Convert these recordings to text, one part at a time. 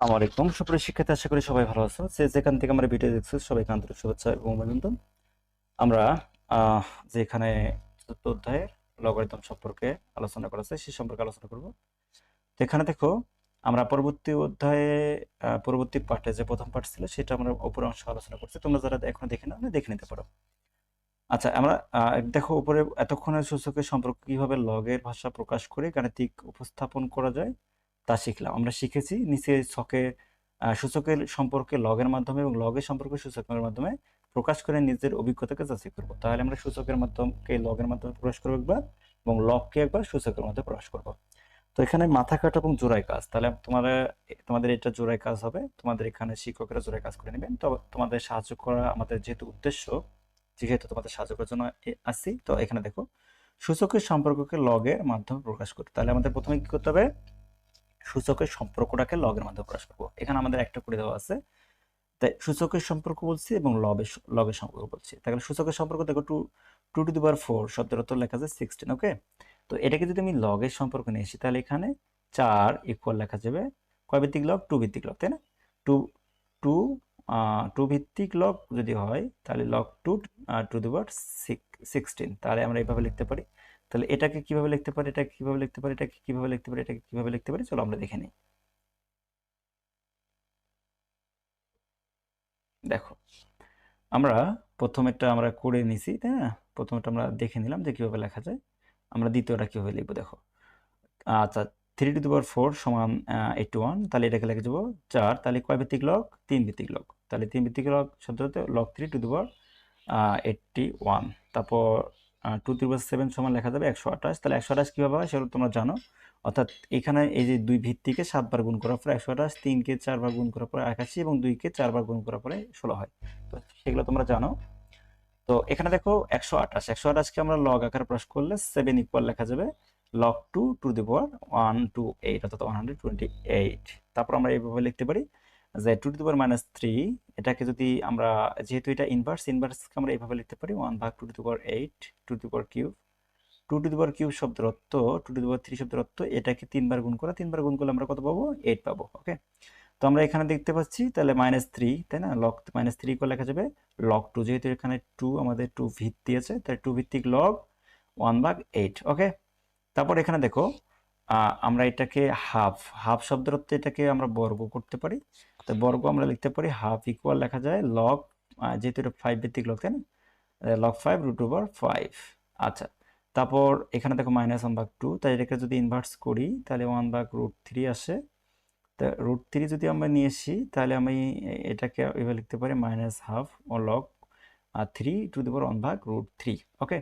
আমার আলাইকুম সুপ্রিয় শিক্ষার্থী আশা করি সবাই ভালো আছো যে যেখান থেকে আমরা ভিডিও দেখছ সবাইকে আন্তরিক শুভেচ্ছা এবং অভিনন্দন। আমরা আহ, যে এখানে চতুর্থ অধ্যায়ের লগারিদম সম্পর্কে আলোচনা করা আছে সে সম্পর্কে আলোচনা করব। তো এখানে দেখো আমরা পরবর্তী অধ্যায়ে পরবর্তী পার্টে যে প্রথম পার্ট ছিল সেটা আমরা উপরে অংশ আলোচনা করছি। তোমরা যারা এখনও দেখে না দেখে নিতে পারো। আচ্ছা আমরা দেখো উপরে এতক্ষণের সূচকের সম্পর্ক কীভাবে লগের ভাষা প্রকাশ করে গাণিতিক উপস্থাপন করা যায়? তা শিখলাম। আমরা শিখেছি নিচে ছকে সূচকের সম্পর্কে লগের মাধ্যমে এবং লগের সম্পর্কে সূচকের মাধ্যমে প্রকাশ করে নিজের অভিজ্ঞতাকে যাচাই করব। তাহলে আমরা সূচকের মাধ্যমকে লগের মাধ্যমে প্রকাশ করব একবার এবং লগকে একবার সূচকের মধ্যে প্রকাশ করব। তো এখানে মাথা কাটা এবং জোড়াই কাজ। তাহলে তোমাদের তোমাদের এটা জোড়াই কাজ হবে। তোমাদের এখানে শিক্ষকেরা জোড়াই কাজ করে নেবেন। তো তোমাদের সাহায্য করা আমাদের যেহেতু উদ্দেশ্য, যেহেতু তোমাদের সাহায্য করার জন্য আসছি। তো এখানে দেখো, সূচকের সম্পর্ককে লগের মাধ্যমে প্রকাশ করতে। তাহলে আমাদের প্রথমে কি করতে হবে? সূচকের সম্পর্কটাকে লগের মাধ্যমে প্রকাশ করব। এখানে আমাদের একটা করে দেওয়া আছে। তাই সূচকের সম্পর্ক বলছি এবং লবের লগের সম্পর্ক বলছি। তাহলে সূচকের সম্পর্ক দেখো two two two the four শব্দের অর্থ লেখা যায় সিক্সটিন ওকে তো এটাকে যদি আমি লগের সম্পর্ক নিয়ে আসি, তাহলে এখানে চার ইকুয়াল লেখা যাবে। কয় ভিত্তিক লগ টু ভিত্তিক লগ তাই না? টু টু টু ভিত্তিক লগ যদি হয়, তাহলে log two to the power sixteen তাহলে আমরা এইভাবে লিখতে পারি। তাহলে এটাকে কীভাবে লিখতে পারি, এটাকে কীভাবে লিখতে পারি, এটাকে কীভাবে লিখতে পারি, এটাকে কীভাবে লিখতে পারি, চলো আমরা দেখে নিই। দেখো, আমরা প্রথমেরটা আমরা করে নিছি, তাই না? প্রথমটা আমরা দেখে নিলাম যে কীভাবে লেখা যায়। আমরা দ্বিতীয়টা কীভাবে লিখব, দেখো। আচ্ছা থ্রি টু পাওয়ার ফোর সমান এইটটি ওয়ান তাহলে এটাকে লিখে যাব চার, তাহলে কয় ভিত্তিক লগ তিন ভিত্তিক লগ তাহলে তিন ভিত্তিক log শব্দতে log three to power eighty one তারপর টু পাওয়ার সেভেন সমান লেখা যাবে একশো আঠাশ। তাহলে একশো আঠাশ কীভাবে হয় সেগুলো তোমরা জানো। অর্থাৎ এখানে এই যে দুই ভিত্তিকে সাতবার গুণ করার পরে একশো আঠাশ, তিনকে চারবার গুণ করার পরে একাশি এবং দুইকে চারবার গুণ করার পরে ষোলো হয়। তো সেগুলো তোমরা জানো। তো এখানে দেখো একশো আঠাশ। একশো আঠাশকে আমরা লগ আকারে প্রকাশ করলে সেভেন ইকুয়াল লেখা যাবে log two to the power one two eight অর্থাৎ ওয়ান হান্ড্রেড টোয়েন্টি এইট তারপর আমরা এইভাবে লিখতে পারি। যে two to power minus three এটাকে যদি আমরা, যেহেতু এটা ইনভার্স ইনভার্সকে আমরা এইভাবে লিখতে পারি ওয়ান ভাগ two to power eight two to power cube two to power cube শব্দের অর্থ টু টু পাওয়ার থ্রি শব্দের অর্থ এটাকে তিনবার গুণ করা, তিনবার গুণ করলে আমরা কত পাবো? এইট পাবো ওকে তো আমরা এখানে দেখতে পাচ্ছি, তাহলে মাইনাস থ্রি তাই না? লক মাইনাস থ্রি করে লেখা যাবে লক টু যেহেতু এখানে টু আমাদের টু ভিত্তি আছে তাই টু ভিত্তিক লক ওয়ান ভাগ এইট ওকে তারপর এখানে দেখো আমরা এটাকে হাফ হাফ শব্দের অর্থে এটাকে আমরা বর্গ করতে পারি তো বর্গ আমরা লিখতে পারি হাফ ইকুয়াল লেখা যায় লগ যেহেতু এটা ফাইভ ভিত্তিক লগ তাই না? Log five root over five আচ্ছা তারপর এখানে দেখো মাইনাস ওয়ান ভাগ টু তাই এটাকে যদি ইনভার্স করি তাহলে ওয়ান ভাগ রুট থ্রি আসে। তা রুট থ্রি যদি আমরা নিয়ে আসি তাহলে আমি এটাকে এভাবে লিখতে পারি মাইনাস হাফ ও লগ আর থ্রি টু দি ওয়ান ভাগ রুট থ্রি ওকে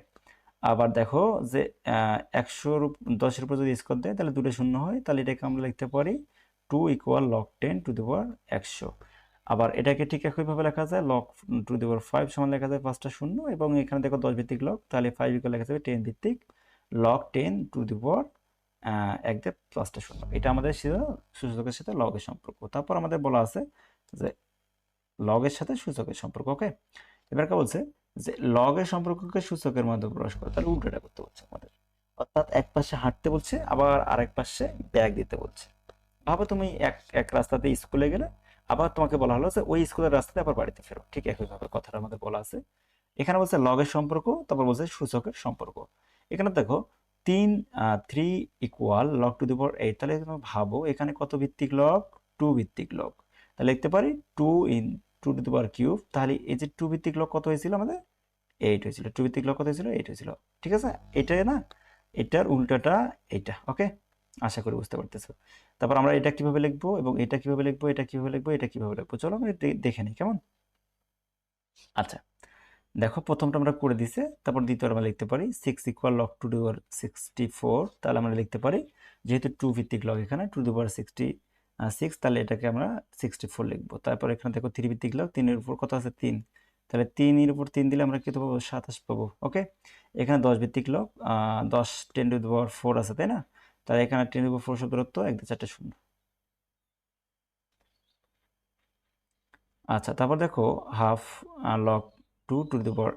আবার দেখো যে একশোর দশের উপর যদি স্কোর দেয় তাহলে দুটো শূন্য হয় তাহলে এটাকে আমরা লিখতে পারি two equal log ten to the power একশো আবার এটাকে ঠিক একইভাবে লেখা যায় log to the power five সমান লেখা যায় পাঁচটা শূন্য এবং এখানে দেখো দশ ভিত্তিক লগ তাহলে ফাইভ ইকুয়াল লেখা যাবে টেন ভিত্তিক log ten to the power এক দেড় পাঁচটা শূন্য। এটা আমাদের সূচকের সাথে লগের সম্পর্ক। তারপর আমাদের বলা আছে যে লগের সাথে সূচকের সম্পর্ক ওকে এবার কে বলছে যে লগের সম্পর্ককে সূচকের মাধ্যমে প্রকাশ করে। তাহলে উল্টোটা করতে বলছে আমাদের। অর্থাৎ এক পাশে হাঁটতে বলছে, আবার আরেক পাশে ব্যাগ দিতে বলছে। ভাবো তুমি এক এক রাস্তাতে স্কুলে গেলে, আবার তোমাকে বলা হলো যে ওই স্কুলের রাস্তাতে আবার বাড়িতে ফেরো। ঠিক একইভাবে কথাটা আমাদের বলা আছে। এখানে বলছে লগের সম্পর্ক, তারপর বলছে সূচকের সম্পর্ক। এখানে দেখো, তিন three equal log to the power eight তাহলে তুমি ভাবো, এখানে কত ভিত্তিক লগ টু ভিত্তিক লগ তাহলে লিখতে পারি two in two to the power cube তাহলে এই যে টু ভিত্তিক লগ কত হয়েছিল আমাদের? এইট হয়েছিল। টু ভিত্তিক লগ কত হয়েছিল? এইট হয়েছিল। ঠিক আছে? এটাই না? এটার উল্টাটা এটা ওকে আশা করি বুঝতে পারতেছো। তারপর আমরা এটা কীভাবে লিখব এবং এটা কীভাবে লিখব, এটা কীভাবে লিখব, এটা কীভাবে লিখব? চলো আমরা দেখে নিই, কেমন? আচ্ছা দেখো প্রথমটা আমরা করে দিছে, তারপর দ্বিতীয় আমরা লিখতে পারি। Six equal log two the power sixty four তাহলে আমরা লিখতে পারি, যেহেতু টু ভিত্তিক লগ এখানে টু ডিওয়ার সিক্সটি সিক্স তাহলে এটাকে আমরা সিক্সটি ফোর লিখব। তারপর এখানে দেখো থ্রি ভিত্তিক লগ তিনের উপর কত আছে? তিন। তাহলে তিনের উপর তিন দিলে আমরা কত পাবো? সাতাশ পাবো ওকে এখানে দশ ভিত্তিক লগ দশ টেন টু পাওয়ার ফোর আছে, তাই না? তাহলে এখানে টেন টু ফোর দূরত্ব এক চারটে শূন্য। আচ্ছা তারপর দেখো half log two to the power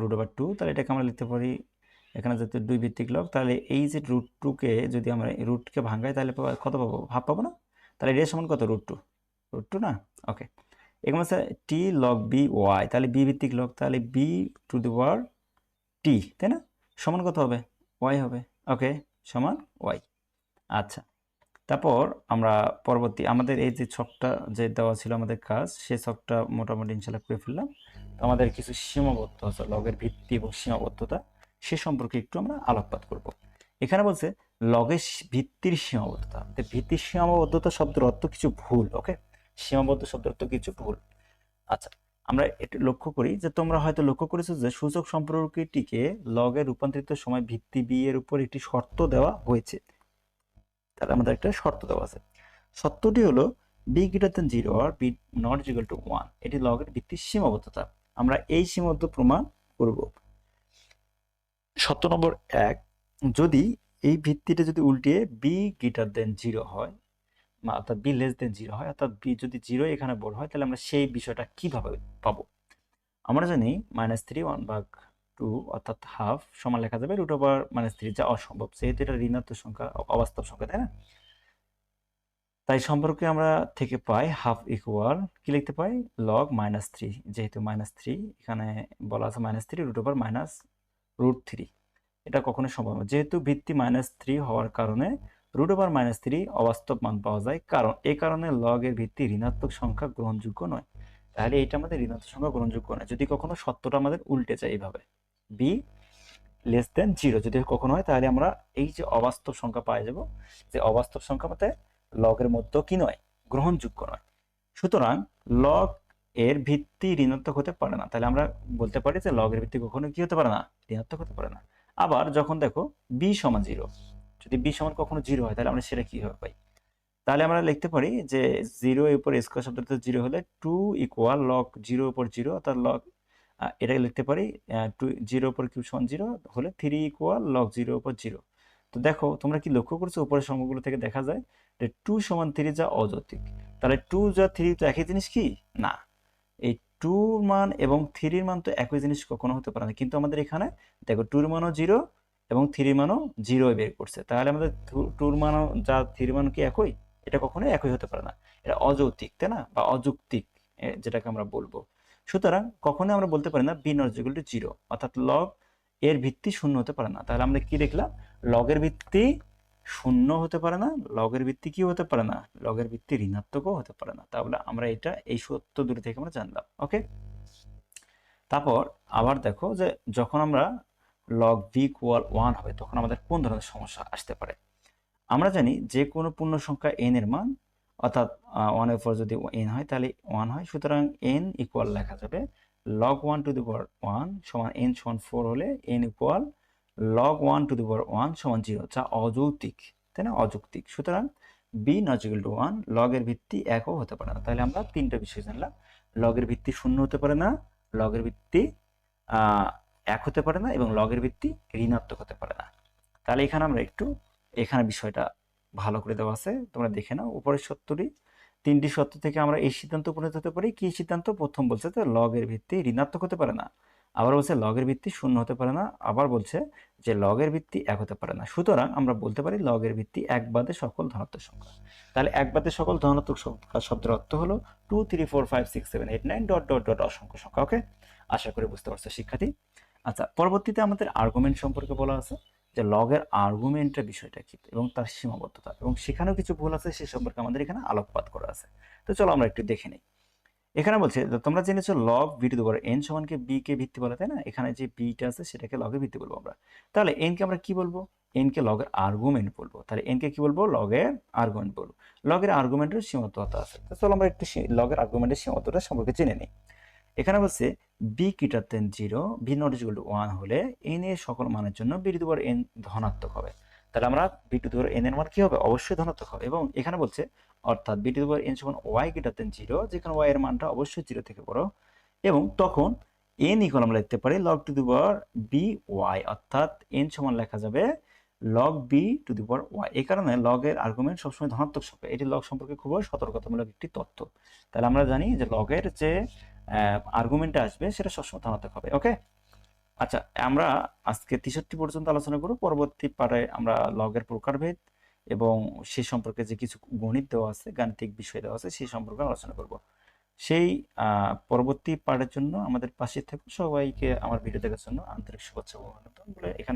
root over two তাহলে এটাকে আমরা লিখতে পারি এখানে যেহেতু দুই ভিত্তিক লগ তাহলে এই যে রুট টুকে যদি আমরা রুটকে ভাঙাই, তাহলে কত পাবো? হাফ পাবো না? তাহলে এটা সমান কত? রুট টু রুট টু না? ওকে এখানে হচ্ছে টি লক বি ওয়াই তাহলে বি ভিত্তিক লক তাহলে B to the power T তাই না? সমান কত হবে? ওয়াই হবে ওকে সমান ওয়াই আচ্ছা তারপর আমরা পরবর্তী, আমাদের এই যে ছকটা যে দেওয়া ছিল আমাদের কাজ, সে ছকটা মোটামুটি ইনশাল্লাহ করে ফেললাম। তো আমাদের কিছু সীমাবদ্ধ আছে, লগের ভিত্তি এবং সীমাবদ্ধতা, সে সম্পর্কে একটু আমরা আলোকপাত করব। এখানে বলছে লগের ভিত্তির সীমাবদ্ধতা। ভিত্তির সীমাবদ্ধতা শব্দের অর্থ কিছু ভুল ওকে সীমাবদ্ধ শব্দের অর্থ কিছু ভুল। আচ্ছা আমরা একটু লক্ষ্য করি যে তোমরা হয়তো লক্ষ্য করেছ যে সূচক সম্পর্কটিকে লগে রূপান্তরিত সময় ভিত্তি বি এর উপর একটি শর্ত দেওয়া হয়েছে। তাহলে আমাদের একটা শর্ত দেওয়া আছে। শর্তটি হলো B greater than zero R B not equal to one এটি লগের ভিত্তির সীমাবদ্ধতা। আমরা এই সীমাবদ্ধ প্রমাণ করব। শর্ত নম্বর এক, যদি এই ভিত্তিটা যদি উল্টিয়ে বি গ্রেটার দেন জিরো হয় অর্থাৎ বি লেস দেন জিরো হয়, অর্থাৎ বি যদি জিরো এখানে বড় হয়, তাহলে আমরা সেই বিষয়টা কীভাবে পাবো? আমরা জানি মাইনাস থ্রি ওয়ান ভাগ টু অর্থাৎ হাফ সমান লেখা যাবে রুট ওভার মাইনাস থ্রি যা অসম্ভব। যেহেতু এটা ঋণাত্মক সংখ্যা, অবাস্তব সংখ্যা, তাই না? তাই সম্পর্কে আমরা থেকে পাই হাফ ইকুয়াল কি লিখতে পাই? লগ মাইনাস থ্রি যেহেতু মাইনাস থ্রি এখানে বলা আছে minus three root over minus root three এটা কখনোই সম্ভব না। যেহেতু ভিত্তি মাইনাস থ্রি হওয়ার কারণে রুট ওভার মাইনাস থ্রি অবাস্তব মান পাওয়া যায়, কারণ এই কারণে লগের ভিত্তি ঋণাত্মক সংখ্যা গ্রহণযোগ্য নয়। তাহলে এটা আমাদের ঋণাত্মক সংখ্যা গ্রহণযোগ্য নয়। যদি কখনো সত্যটা আমাদের উল্টে যায় এইভাবে। বি লেস দেন জিরো যদি কখনো হয়, তাহলে আমরা এই যে অবাস্তব সংখ্যা পাই যাব, যে অবাস্তব সংখ্যা মতে লগের মধ্যে কি নয়, গ্রহণযোগ্য নয়। সুতরাং লগ এর ভিত্তি ঋণাত্মক হতে পারে না। তাহলে আমরা বলতে পারি যে লগের ভিত্তি কখনো কি হতে পারে না, ঋণাত্মক হতে পারে না। আবার যখন দেখো বি সমান জিরো যদি বি সমান কখনো জিরো হয়, তাহলে আমরা সেটা কীভাবে পাই? তাহলে আমরা লিখতে পারি যে জিরো এর উপর স্কোয়ার শব্দটা জিরো হলে টু ইকুয়াল লগ জিরো উপর জিরো অর্থাৎ লগ এটা লিখতে পারি টু জিরো উপর কিউ সমান জিরো হলে থ্রি ইকুয়াল লগ জিরো উপর জিরো তো দেখো, তোমরা কি লক্ষ্য করছ? উপরের সংখ্যাগুলো থেকে দেখা যায় যে টু সমান থ্রি যা অযৌতিক তাহলে টু যা থ্রি তো একই জিনিস কি? না। এই টুর মান এবং থ্রির মান তো একই জিনিস কখনো হতে পারে না। কিন্তু আমাদের এখানে, দেখো টুর মানও জিরো এবং থ্রি মানও জিরো বের করছে। তাহলে আমাদের টুর মানও যা থ্রি মান কি একই? এটা কখনোই একই হতে পারে না। এটা অযৌক্তিক, তাই না? বা অযৌক্তিক যেটাকে আমরা বলব। সুতরাং কখনোই আমরা বলতে পারি না B not equal to zero অর্থাৎ লগ এর ভিত্তি শূন্য হতে পারে না। তাহলে আমরা কি দেখলাম? লগের ভিত্তি শূন্য হতে পারে না লগের ভিত্তি কি হতে পারে না? লগের ভিত্তি ঋণাত্মকও হতে পারে না। তাহলে আমরা এটা, এই সত্য দূরে থেকে আমরা জানলাম ওকে তারপর আবার দেখো যে যখন আমরা লগ ভি ইকুয়াল ওয়ান হবে, তখন আমাদের কোন ধরনের সমস্যা আসতে পারে? আমরা জানি যে কোনো পূর্ণ সংখ্যা এন এর মান, অর্থাৎ ওয়ানের পর যদি এন হয়, তাহলে ওয়ান হয়। সুতরাং এন ইকুয়াল লেখা যাবে log one to the power one সমান এন সমান ফোর হলে N equal log one to the power one সমান জিরো যা অযৌক্তিক, তাই না? অযৌক্তিক। সুতরাং বি নজিক্যাল টু ওয়ান লগের ভিত্তি একও হতে পারে না। তাহলে আমরা তিনটা বিষয় জানলাম। লগের ভিত্তি শূন্য হতে পারে না লগের ভিত্তি এক হতে পারে না এবং লগের ভিত্তি ঋণাত্মক হতে পারে না। তাহলে এখানে আমরা একটু, এখানে বিষয়টা ভালো করে দেওয়া আছে, তোমরা দেখে নাও। উপরের সত্যটি তিনটি সত্য থেকে আমরা এই সিদ্ধান্ত উপনীত হতে পারি। কি সিদ্ধান্ত? প্রথম বলছে যে লগের ভিত্তি ঋণাত্মক হতে পারে না। আবার বলছে লগের ভিত্তি শূন্য হতে পারে না। আবার বলছে যে লগের ভিত্তি এক হতে পারে না। সুতরাং আমরা বলতে পারি লগের ভিত্তি এক বাদে সকল ধনাত্মক সংখ্যা। তাহলে এক বাদে সকল ধনাত্মক সংখ্যা শব্দের অর্থ হলো two three four five six seven eight nine dot dot dot অসংখ্য সংখ্যা ওকে আশা করি বুঝতে পারছ, শিক্ষার্থী। আচ্ছা পরবর্তীতে আমাদের আর্গুমেন্ট সম্পর্কে বলা আছে যে লগের আর্গুমেন্টের বিষয়টা কি এবং তার সীমাবদ্ধতা এবং সেখানেও কিছু ভুল আছে, সে সম্পর্কে আমাদের এখানে আলোকপাত করা আছে। তো চলো আমরা একটু দেখে নিই। এখানে বলছে তোমরা জেনেছো লগ ভি টু এন সমানকে বি কে ভিত্তি বলে, তাই না? এখানে যে বিটা আছে, সেটাকে লগে ভিত্তি বলব আমরা। তাহলে এনকে আমরা কি বলব? এনকে লগের আর্গুমেন্ট বলব। তাহলে এনকে কি বলব? লগের আর্গুমেন্ট বলব। লগের আর্গুমেন্টের সীমাবদ্ধতা আছে। তো চলো আমরা একটু লগের আর্গুমেন্টের সীমাবদ্ধতা সম্পর্কে জেনে নিই। এখানে বলছে B greater than zero B not to one হলে এন এর সকল মানের জন্য বি টু পাওয়ার এন ধনাত্মক হবে। তাহলে আমরা বি টু পাওয়ার এন এর মান কি হবে? অবশ্যই ধনাত্মক হবে। এবং এখানে বলছে, অর্থাৎ বি টু পাওয়ার এন সমান ওয়াই কিটার দেন জিরো যেখানে ওয়াই এর মানটা অবশ্যই জিরো থেকে বড়। এবং তখন এন ইকুয়াল আমরা লিখতে পারি log to the power B Y অর্থাৎ এন সমান লেখা যাবে log B to the power Y এই কারণে লগের আর্গুমেন্ট সবসময় ধনাত্মক সংখ্যা এটি লগ সম্পর্কে খুবই সতর্কতামূলক একটি তথ্য। তাহলে আমরা জানি যে লগের যে আর্গুমেন্টটা আসবে, সেটা সবসময় ধনাত্মক হবে ওকে আচ্ছা আমরা আজকে তেষট্টি পর্যন্ত আলোচনা করব, পরবর্তী পারে আমরা লগের প্রকারভেদ এবং সে সম্পর্কে যে কিছু গণিত দেওয়া আছে, গাণিতিক বিষয় দেওয়া আছে সেই সম্পর্কে আলোচনা করব। সেই পরবর্তী পার্টের জন্য আমাদের পাশে থাকুন, সবাইকে আমার ভিডিও দেখার জন্য আন্তরিক শুভেচ্ছা অভিনন্দন। বলে এখানে